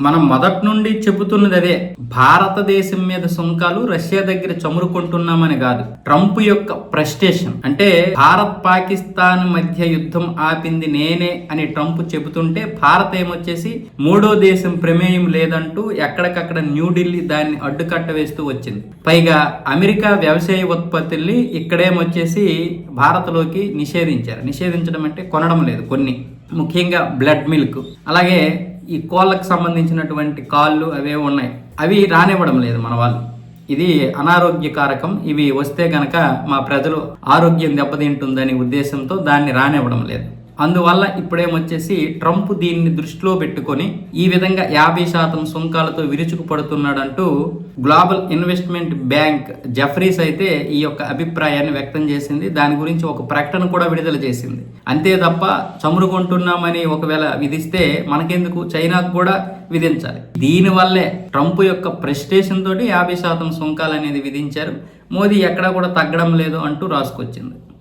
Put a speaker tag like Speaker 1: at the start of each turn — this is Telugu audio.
Speaker 1: మనం మొదటి నుండి చెబుతున్నది అదే. భారతదేశం మీద సుంకాలు రష్యా దగ్గర చమురుకుంటున్నామని కాదు. ట్రంప్ యొక్క ప్రెస్టేషన్. అంటే భారత్ పాకిస్తాన్ మధ్య యుద్ధం ఆపింది నేనే అని ట్రంప్ చెబుతుంటే భారత్ ఏమొచ్చేసి మూడో దేశం ప్రమేయం లేదంటూ ఎక్కడికక్కడ న్యూఢిల్లీ దాన్ని అడ్డుకట్ట వేస్తూ వచ్చింది. పైగా అమెరికా వ్యవసాయ ఉత్పత్తుల్ని ఇక్కడేమొచ్చేసి భారత్లోకి నిషేధించారు. నిషేధించడం అంటే కొనడం లేదు కొన్ని. ముఖ్యంగా బ్లడ్ మిల్క్. అలాగే ఈ కోళ్ళకు సంబంధించినటువంటి కాళ్ళు అవే ఉన్నాయి. అవి రానివ్వడం లేదు మన వాళ్ళు. ఇది అనారోగ్యకారకం ఇవి వస్తే గనక మా ప్రజలు ఆరోగ్యం దెబ్బతింటుందనే ఉద్దేశంతో దాన్ని రానివ్వడం లేదు. అందువల్ల ఇప్పుడేమొచ్చేసి ట్రంప్ దీన్ని దృష్టిలో పెట్టుకొని ఈ విధంగా యాభై శాతం సుంకాలతో విరుచుకుపడుతున్నాడంటూ గ్లోబల్ ఇన్వెస్ట్మెంట్ బ్యాంక్ జఫ్రీస్ అయితే ఈ యొక్క అభిప్రాయాన్ని వ్యక్తం చేసింది. దాని గురించి ఒక ప్రకటన కూడా విడుదల చేసింది. అంతే తప్ప చమురు కొంటున్నామని ఒకవేళ విధిస్తే మనకెందుకు? చైనాకు కూడా విధించాలి. దీనివల్లే ట్రంప్ యొక్క ప్రెస్టేషన్ తోటి యాభై శాతం సుంకాలు అనేది విధించారు. మోదీ ఎక్కడా కూడా తగ్గడం లేదు అంటూ రాసుకొచ్చింది.